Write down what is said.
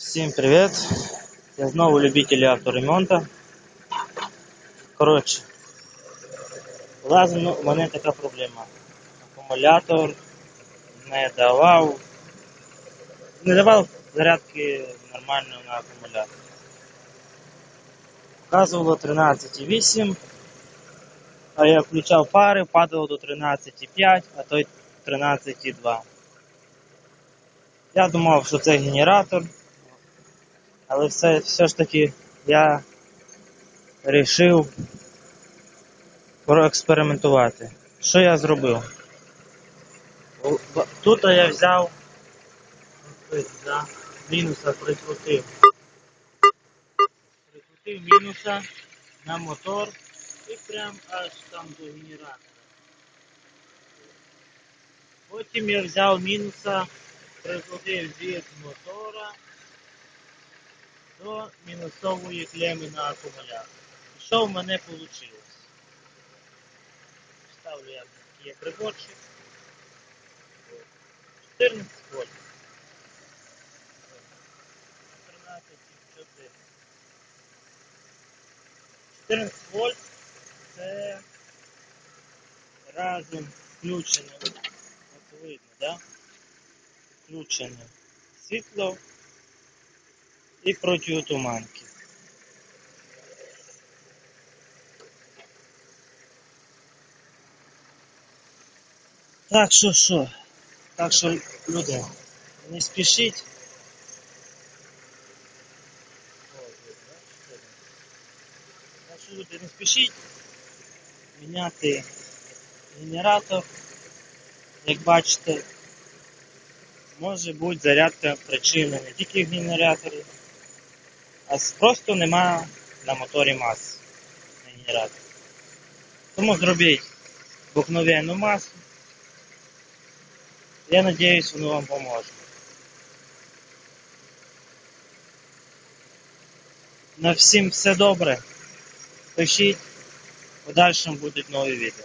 Всім привіт! Я знову любитель авторемонту. Коротше, влазу, ну, у мене така проблема. Акумулятор не давав. Не давав зарядки нормально на акумулятор. Показувало 13,8, а я включав пари, падало до 13,5, а то й 13,2. Я думав, що це генератор. Але все, все ж таки я вирішив проекспериментувати. Що я зробив? Тут я взяв да, мінуса прикрутив. Прикрутив мінуса на мотор і прям аж там до генератора. Потім я взяв мінуса, прикрутив від мотора до мінусової клеми на акумулятор. І що в мене вийшло? Ставлю я такий приборчик. 14 вольт. 13,4. 14 вольт це разом включене. От видно, да? Включене світло і протиотуманки. Так що що? Так що, люди, не спішіть. Так що, люди, не спішіть міняти генератор. Як бачите, може бути зарядка причини не тільки в генераторі, а просто нема на моторі маси на генераторі. Тому зробіть обыкновенну масу. Я надіюсь, воно вам поможе. На всім все добре. Пишіть, в подальшому будуть нові відео.